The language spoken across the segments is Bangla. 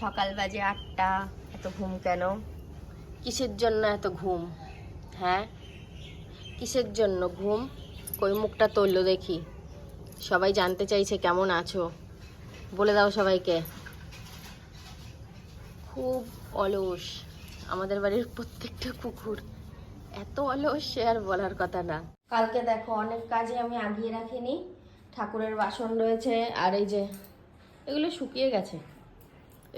সকাল বাজে আটটা। এত ঘুম কেন? কিসের জন্য এত ঘুম? হ্যাঁ? কিসের জন্য ঘুম? কই মুখটা তুললো দেখি। সবাই জানতে চাইছে কেমন আছো। বলে দাও সবাইকে। খুব অলস। আমাদের বাড়ির প্রত্যেকটা কুকুর এত অলস সে আর বলার কথা না। কালকে দেখো অনেক কাজে আমি আগিয়ে রাখিনি। ঠাকুরের বাসন রয়েছে আর এই যে এগুলো শুকিয়ে গেছে।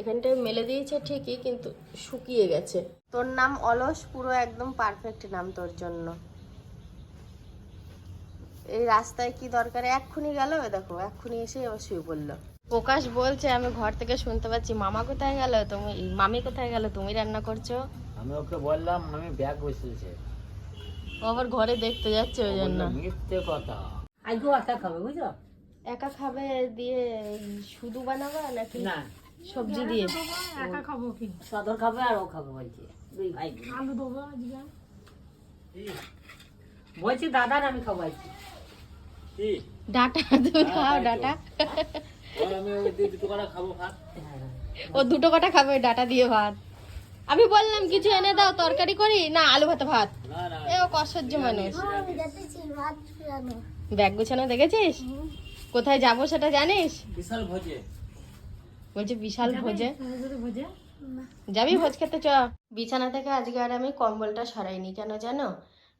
এখানটায় মেলে দিয়েছে ঠিকই কিন্তু শুকিয়ে গেছে। তোর নাম অলস পুরো একদম পারফেক্ট নাম তোর জন্য। এই রাস্তায় কি দরকার? এক্ষুনি গেল? দেখো এক্ষুনি এসে আবার শুয়ে পড়ল। প্রকাশ বলছে আমি ঘর থেকে শুনতে পাচ্ছি মামা কোথায় গেল? তুমি মামি কোথায় গেল? তুমি রান্না করছ? আমি ওকে বললাম আমি ব্যাগ বসেছে ও আবার ঘরে দেখতে যাচ্ছে ওই জন্য। মিথ্যে কথা। আজকে আশা খাবে বুঝছ? একা খাবে দিয়ে শুধু বানাবা নাকি না সবজি দিয়ে। সদর খাবে আর ও খাবে বলছে দুই ভাই। আলু দেবো আজকে। বলছি দাদা আমি খাওয়াইছি ডাটা তুমি খাও ডাটা। দুটো করে খাব ভাত? ও দুটো কটা খাবে ডাটা দিয়ে ভাত। আমি বললাম কিছু এনে দাও তরকারি করি? না আলু ভাতে ভাত। না না। এ ও অসহ্য মানুষ। ব্যাগ গুছানো দেখেছিস? কোথায় যাব সেটা জানিস? বিশাল ভোজে। বলছে বিশাল ভোজে। ভোজে? যাবি ভোজ খেতে? চ। বিছানা থেকে আজকে আর আমি কম্বলটা সরাইনি কেন জানো?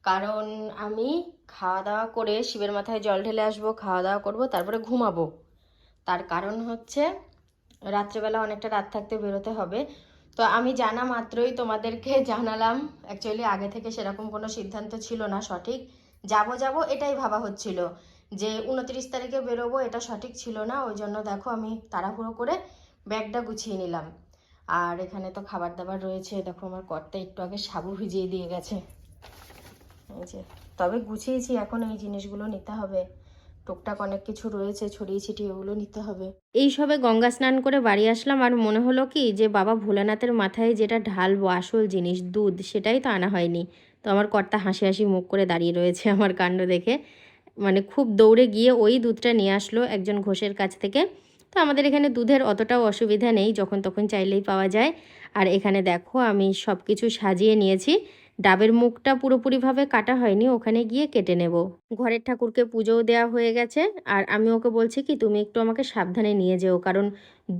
কারণ আমি খাওয়া দাওয়া করে শিবের মাথায় জল ঢেলে আসব খাওয়া দাওয়া করব তারপরে ঘুমাবো। তার কারণ হচ্ছে রাত্রেবেলা অনেকটা রাত থাকতে বেরোতে হবে। তো আমি জানা মাত্রই তোমাদেরকে জানালাম অ্যাকচুয়ালি আগে থেকে সেরকম কোনো সিদ্ধান্ত ছিল না সঠিক। যাব যাব এটাই ভাবা হচ্ছিল। যে উনত্রিশ তারিখে বেরোবো এটা সঠিক ছিল না ওই জন্য দেখো আমি তাড়াহুড়ো করে ব্যাগটা গুছিয়ে নিলাম। আর এখানে তো খাবার দাবার রয়েছে। দেখো আমার কর্তা একটু আগে সাবু ভিজিয়ে দিয়ে গেছে। এই যে, তবে গুছিয়েছি, এখন এই জিনিসগুলো নিতে হবে। টুকটাক অনেক কিছু রয়েছে, ছড়িয়ে ছিটিয়ে ওগুলো নিতে হবে। এই সবে গঙ্গা স্নান করে বাড়ি আসলাম। আর মনে হলো কি, যে বাবা ভোলানাথের মাথায় যেটা ঢালবো, আসল জিনিস, দুধ, সেটাই তো আনা হয়নি। তো আমার কর্তা হাসি হাসি মুখ করে দাঁড়িয়ে রয়েছে আমার কাণ্ড দেখে। মানে খুব দৌড়ে গিয়ে ওই দুধটা নিয়ে আসলো একজন ঘোষের কাছ থেকে। তো আমাদের এখানে দুধের অতটাও অসুবিধা নেই, যখন তখন চাইলেই পাওয়া যায়। আর এখানে দেখো, আমি সব কিছু সাজিয়ে নিয়েছি। ডাবের মুখটা পুরোপুরিভাবে কাটা হয়নি, ওখানে গিয়ে কেটে নেব। ঘরের ঠাকুরকে পুজোও দেওয়া হয়ে গেছে। আর আমি ওকে বলছি কি, তুমি একটু আমাকে সাবধানে নিয়ে যেও, কারণ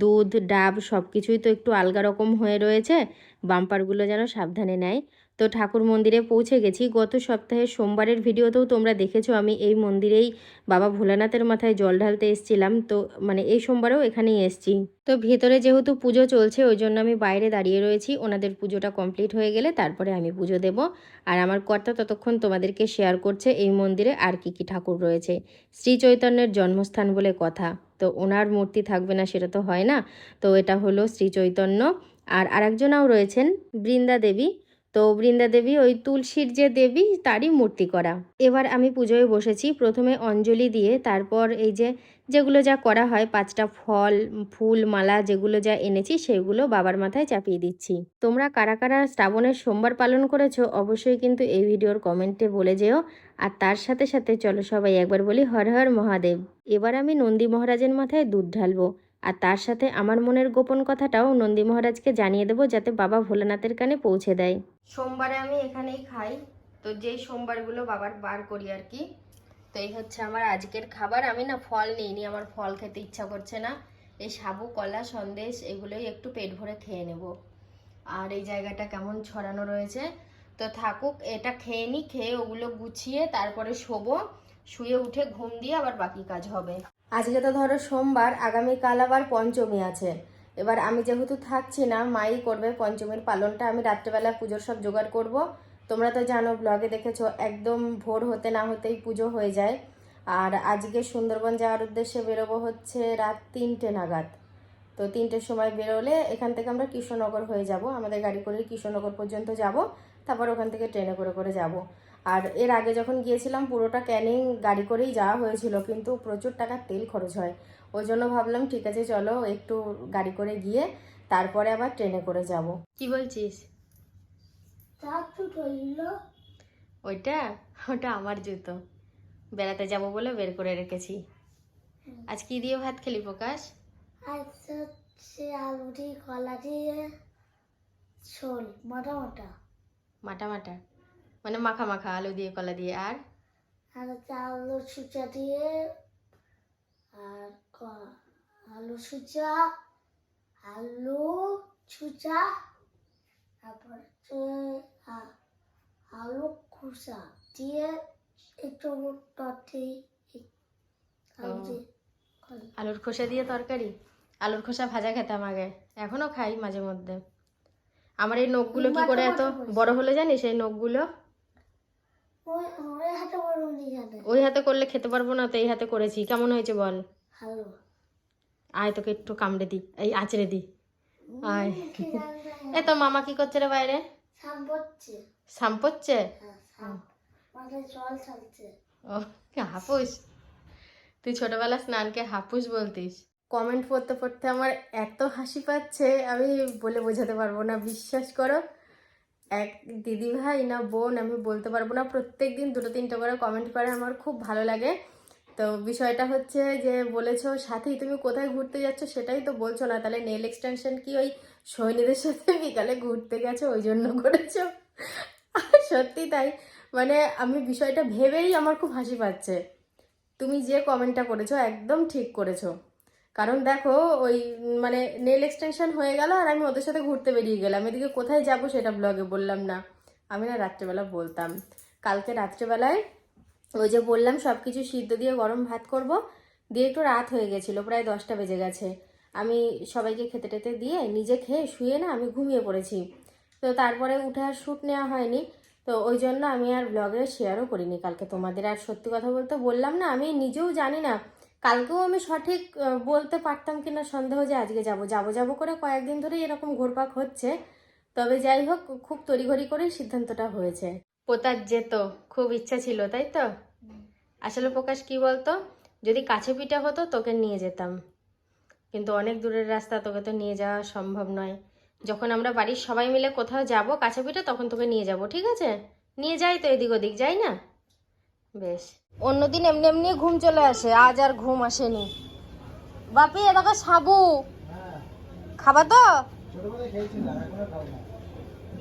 দুধ, ডাব সব কিছুই তো একটু আলগা রকম হয়ে রয়েছে। বাম্পারগুলো যেন সাবধানে নেয়। তো ঠাকুর মন্দিরে পৌঁছে গেছি। গত সপ্তাহে সোমবারের ভিডিওতেও তোমরা দেখেছ, আমি এই মন্দিরেই বাবা ভোলানাথের মাথায় জল ঢালতে এসেছিলাম। তো মানে এই সোমবারেও এখানেই এসেছি। তো ভেতরে যেহেতু পুজো চলছে, ওই জন্য আমি বাইরে দাঁড়িয়ে রয়েছি। ওনাদের পুজোটা কমপ্লিট হয়ে গেলে তারপরে আমি পুজো দেব। আর আমার কর্তা ততক্ষণ তোমাদেরকে শেয়ার করছে এই মন্দিরে আর কি কি ঠাকুর রয়েছে। শ্রী চৈতন্যের জন্মস্থান বলে কথা। তো ওনার মূর্তি থাকবে না, সেটা তো হয় না। তো এটা হলো শ্রী চৈতন্য। আর আরেকজনাও রয়েছেন, বৃন্দা দেবী। তো বৃন্দা দেবী, ওই তুলসীর যে দেবী, তারই মূর্তি করা। এবার আমি পুজোয় বসেছি, প্রথমে অঞ্জলি দিয়ে, তারপর এই যে যেগুলো যা করা হয়, পাঁচটা ফল, ফুল, মালা যেগুলো যা এনেছি, সেগুলো বাবার মাথায় চাপিয়ে দিচ্ছি। তোমরা কারা কারা শ্রাবণের সোমবার পালন করেছ, অবশ্যই কিন্তু এই ভিডিওর কমেন্টে বলে যেও। আর তার সাথে সাথে চলো সবাই একবার বলি, হর হর মহাদেব। এবার আমি নন্দী মহারাজের মাথায় দুধ ঢালবো। আর তার সাথে আমার মনের গোপন কথাটাও নন্দী মহারাজকে জানিয়ে দেবো যাতে বাবা ভোলানাথের কানে পৌঁছে দেয়। সোমবারে আমি এখানেই খাই। তো যেই সোমবারগুলো বাবার বার করি আর কি তো এই হচ্ছে আমার আজকের খাবার। আমি না ফল নিইনি, আমার ফল খেতে ইচ্ছা করছে না। এই সাবু, কলা, সন্দেশ, এগুলোই একটু পেট ভরে খেয়ে নেব। আর এই জায়গাটা কেমন ছড়ানো রয়েছে। তো থাকুক, এটা খেয়ে নি, খেয়ে ওগুলো গুছিয়ে তারপরে শোবো। শুয়ে উঠে ঘুম দিয়ে আবার বাকি কাজ হবে। আজকে তো ধরো সোমবার, আগামীকাল আবার পঞ্চমী আছে। এবার আমি যেহেতু থাকছি না, মাই করবে পঞ্চমীর পালনটা, আমি রাত্রেবেলা পুজোর সব জোগাড় করব। তোমরা তো জানো ব্লগে দেখেছ, একদম ভোর হতে না হতেই পুজো হয়ে যায়। আর আজকে সুন্দরবন যাওয়ার উদ্দেশ্যে বেরোবো হচ্ছে রাত তিনটে নাগাদ। তো তিনটের সময় বেরোলে এখান থেকে আমরা কৃষ্ণনগর হয়ে যাব। আমাদের গাড়ি করে কৃষ্ণনগর পর্যন্ত যাব। তারপর ওখান থেকে ট্রেনে করে করে যাব। আর এর আগে যখন গিয়েছিলাম পুরোটা ক্যানিং গাড়ি করেই যাওয়া হয়েছিল কিন্তু প্রচুর টাকার তেল খরচ হয়। ওই জন্য ভাবলাম ঠিক আছে চলো একটু গাড়ি করে গিয়ে তারপরে আবার ট্রেনে করে যাব। কি বলছিস? ওইটা? ওটা আমার জুতো। বেড়াতে যাব বলে বের করে রেখেছি। আজ কি দিয়ে ভাত খেলি প্রকাশ? আচ্ছা আলু দিয়ে কলা দিয়ে মোটা মোটা। মাটা মাটা। মানে মাখা মাখা আলু দিয়ে কলা দিয়ে আর? আর আলু সুচা দিয়ে আর ক- আলু সুচা আলু সুচা তারপর আলু খোসা দিয়ে একটু কলা। আলুর খোসা দিয়ে তরকারি? আলুর খোসা ভাজা খেতাম আগে এখনও খাই মাঝে মধ্যে। আমার এই নখগুলো কি করে এত বড় হলো জানিস? এই নখগুলো ওই হাতে করলে খেতে পারব না তো এই হাতে করেছি। কেমন হয়েছে বল? আয় তোকে একটু কামড়ে দি এই আঁচড়ে দি আয়। এ তো মামা কি করছে রে বাইরে? সাম্পচ্ছে হ্যাঁ ও হাপুস। তুই ছোটবেলা স্নানকে হাপুস বলতিস। কমেন্ট পড়তে পড়তে আমার এত হাসি পাচ্ছে আমি বলে বোঝাতে পারব না। বিশ্বাস করো এক দিদি ভাই না বোন, আমি বলতে পারব না, প্রত্যেক দিন দুটো তিনটে করে কমেন্ট করে, আমার খুব ভালো লাগে। তো বিষয়টা হচ্ছে যে বলেছ, সাথী, তুমি কোথায় ঘুরতে যাচ্ছ সেটাই তো বলছো না, তাহলে নেল এক্সটেনশন কি ওই সৈনীদের সাথে বিকালে ঘুরতে গেছো, ওই জন্য করেছ? সত্যি তাই মানে আমি বিষয়টা ভেবেই আমার খুব হাসি পাচ্ছে। তুমি যে কমেন্টটা করেছ, একদম ঠিক করেছ। কারণ দেখো, ওই মানে নেল এক্সটেনশন হয়ে গেল আর আমি ওদের সাথে ঘুরতে বেরিয়ে গেলাম। এদিকে কোথায় যাব সেটা ব্লগে বললাম না। আমি না রাত্রেবেলা বলতাম। কালকে রাত্রেবেলায় ওই যে বললাম সব কিছু সিদ্ধ দিয়ে গরম ভাত করব। দিয়ে একটু রাত হয়ে গেছিল, প্রায় দশটা বেজে গেছে। আমি সবাইকে খেতে টেতে দিয়ে নিজে খেয়ে শুয়ে না আমি ঘুমিয়ে পড়েছি। তো তারপরে উঠে আর শ্যুট নেওয়া হয়নি। তো ওই জন্য আমি আর ব্লগে শেয়ারও করিনি কালকে তোমাদের। আর সত্যি কথা বলতে বললাম না, আমি নিজেও জানি না কালকেও আমি সঠিক বলতে পারতাম কিনা সন্দেহ যে আজকে যাব। যাব যাব করে কয়েকদিন ধরেই এরকম ঘোরপাক হচ্ছে। তবে যাই হোক খুব তড়িঘড়ি করেই সিদ্ধান্তটা হয়েছে। পোতার যেত খুব ইচ্ছা ছিল তাই তো? আসলে প্রকাশ কি বলতো? যদি কাছে পিঠা হতো তোকে নিয়ে যেতাম। কিন্তু অনেক দূরের রাস্তা তোকে তো নিয়ে যাওয়া সম্ভব নয়। যখন আমরা বাড়ির সবাই মিলে কোথাও যাব কাছে পিঠে তখন তোকে নিয়ে যাব ঠিক আছে? নিয়ে যাই তো এদিক ওদিক যাই না? বেশ। অন্যদিন এমনি এমনি ঘুম চলে আসে আজ আর ঘুম আসেনি। বাপি এ দেখো সাবু। খাবা তো?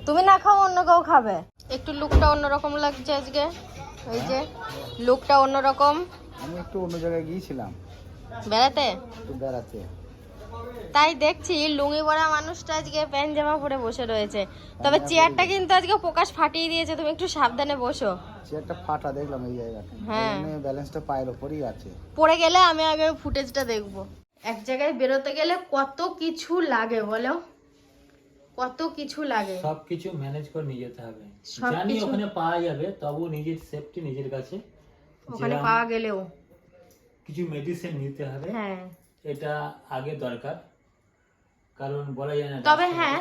তুমি না খাও অন্য কেউ খাবে। একটু লুকটা অন্যরকম লাগছে আজকে। ওই যে লুকটা অন্যরকম। আমি একটু অন্য জায়গায় গিয়েছিলাম। বেড়াতে? বেড়াতে। তাই দেখছি লুঙ্গি পরা মানুষটা আজকে প্যান্ট জামা পরে বসে রয়েছে। তবে চেয়ারটা কিন্তু আজকে প্রকাশ ফাটিয়ে দিয়েছে তুমি একটু সাবধানে বসো। চেয়ারটা ফাটা দেখলাম এই জায়গাটা। হ্যাঁ। ব্যালেন্সটা পায়ের ওপরই আছে। পড়ে গেলে আমি আগে ফুটেজটা দেখব। এক জায়গায় বেরোতে গেলে কত কিছু লাগে বলো? কত কিছু লাগে। সবকিছু ম্যানেজ করে নিয়ে যেতে হবে। জানি ওখানে পাওয়া যাবে তবু নিজের সেফটি নিজের কাছে। ওখানে পাওয়া গেলেও। কিছু মেডিসিন নিতে হবে। হ্যাঁ। এটা আগে দরকার কারণ বলা যায় না তবে হ্যাঁ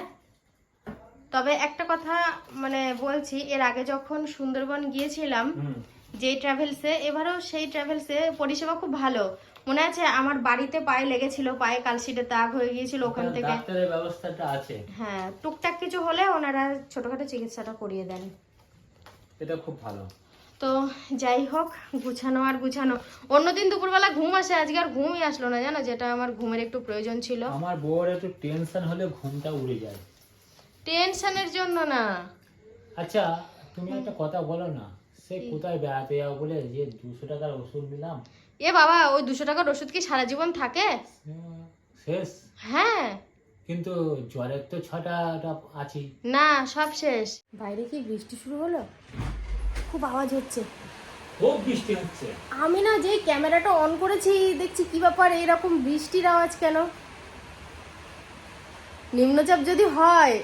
তবে একটা কথা মানে বলছি এর আগে যখন সুন্দরবন গিয়েছিলাম যে ট্রাভেলসে এবারেও সেই ট্রাভেলসে পরিষেবা খুব ভালো। মনে আছে আমার বাড়িতে পায়ে লেগেছিল পায়ে কালশিটে দাগ হয়ে গিয়েছিল ওখান থেকে। ডাক্তারের ব্যবস্থাটা আছে। হ্যাঁ টুকটাক কিছু হলে ওনারা ছোটখাটো চিকিৎসাটা করিয়ে দেন। এটা খুব ভালো। তো যাই হোক গুছানো আর গুছানো। অন্যদিন দুপুরবেলা ঘুম আসে আজকে আর ঘুমই আসলো না জানো? যেটা আমার ঘুমের একটু প্রয়োজন ছিল। আমার বউর একটু টেনশন হলে ঘুমটা উড়ে যায়। টেনশনের জন্য না। আচ্ছা তুমি একটা কথা বলো না সে কোথায় বেড়াতে যাও বলে যে দুশো টাকার ওষুধ নিলাম? এ বাবা ওই দুশো টাকার ওষুধ কি সারা জীবন থাকে? শেষ? হ্যাঁ। কিন্তু জ্বরের তো ছটা আছে না সব শেষ। বাইরে কি বৃষ্টি শুরু হলো? খুব আওয়াজ হচ্ছে। খুব বৃষ্টি হচ্ছে। আমি না যেই ক্যামেরাটা অন করেছি দেখছি কি ব্যাপার এরকম বৃষ্টির আওয়াজ কেন? নিম্নচাপ যদি হয়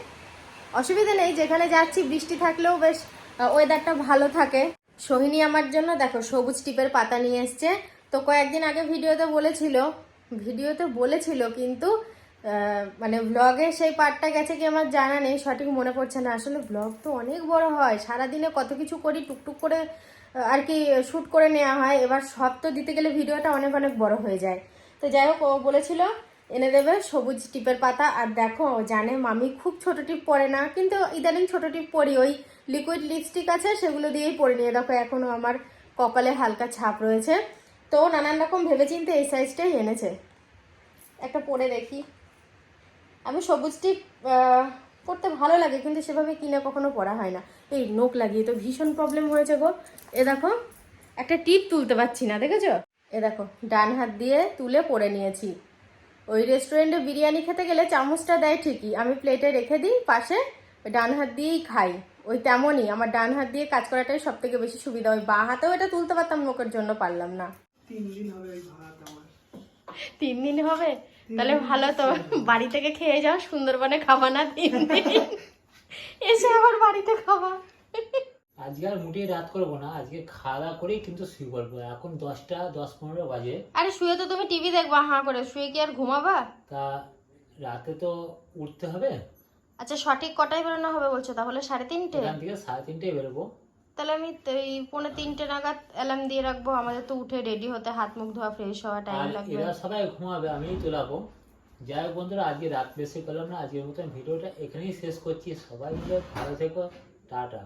অসুবিধা নেই যেখানে যাচ্ছি বৃষ্টি থাকলেও বেশ ওয়েদারটা ভালো থাকে। সোহিনী আমার জন্য দেখো সবুজ টিপের পাতা নিয়ে এসছে। তো কয়েকদিন আগে ভিডিওতে বলেছিল ভিডিওতে বলেছিল কিন্তু মানে ব্লগে সেই পার্টটা গেছে কি আমার জানা নেই, সঠিক মনে পড়ছে না। আসলে ব্লগ তো অনেক বড় হয়। সারাদিনে কত কিছু করি, টুকটুক করে আর কি শ্যুট করে নেওয়া হয়। এবার সব তো দিতে গেলে ভিডিওটা অনেক অনেক বড় হয়ে যায়। তো যাই হোক, ও বলেছিল, এনে দেবে সবুজ টিপের পাতা। আর দেখো জানে মামি খুব ছোট টিপ পরে না, কিন্তু ইদানিং ছোট টিপ পরি। ওই লিকুইড লিপস্টিক আছে, সেগুলো দিয়েই পরে নিয়ে। দেখো, এখনও আমার কপালে হালকা ছাপ রয়েছে। তো নানান রকম ভেবেচিন্তে এই সাইজটাই এনেছে। একটা পরে দেখি। আমি সবুজ টিপ পরতে ভালো লাগে কিন্তু সেভাবে কিনে কখনো পরা হয় না। এই নোক লাগিয়ে তো ভীষণ প্রবলেম হয়েছে গো। এ দেখো একটা টিপ তুলতে পারছি না দেখেছ? এ দেখো ডান হাত দিয়ে তুলে পরে নিয়েছি। ওই রেস্টুরেন্টে বিরিয়ানি খেতে গেলে চামচটা দেয় ঠিকই আমি প্লেটে রেখে দিই পাশে ডান হাত দিয়েই খাই। ওই তেমনই আমার ডান হাত দিয়ে কাজ করাটাই সব থেকে বেশি সুবিধা। ওই বা হাতেও এটা তুলতে পারতাম লোকের জন্য পারলাম না। তিন দিন হবে? তাহলে ভালো তো। বাড়ি থেকে খেয়ে যাও সুন্দরবনে খাবা না দিন। এসে আবার বাড়িতে খাবা। আজকে আর মোটেই রাত করব না আজকে খাওয়া করেই কিন্তু শুয়ে পড়ব। এখন দশটা দশ পনেরো বাজে। আরে শুয়ে তো তুমি টিভি দেখবা হাঁ করে। শুয়ে কি আর ঘুমাবা? তা রাতে তো উঠতে হবে। আচ্ছা সঠিক কটায় বেরোনো হবে বলছো? তাহলে সাড়ে তিনটে? এখান থেকে সাড়ে তিনটেই বেরোবো। তাহলে আমি এই পৌনে তিনটে নাগাদ অ্যালার্ম দিয়ে রাখব। আমাদের তো উঠে রেডি হতে হাত মুখ ধোয়া ফ্রেশ হওয়া টাইম আর লাগবে। এরা সবাই ঘুমাবে আমিই তোলাবো যাই হোক বন্ধুরা আজকে রাত বেশি করলাম না আজকের মতন ভিডিওটা এখানেই শেষ করছি। সবাই মিলে ভালো থেকো টাটা।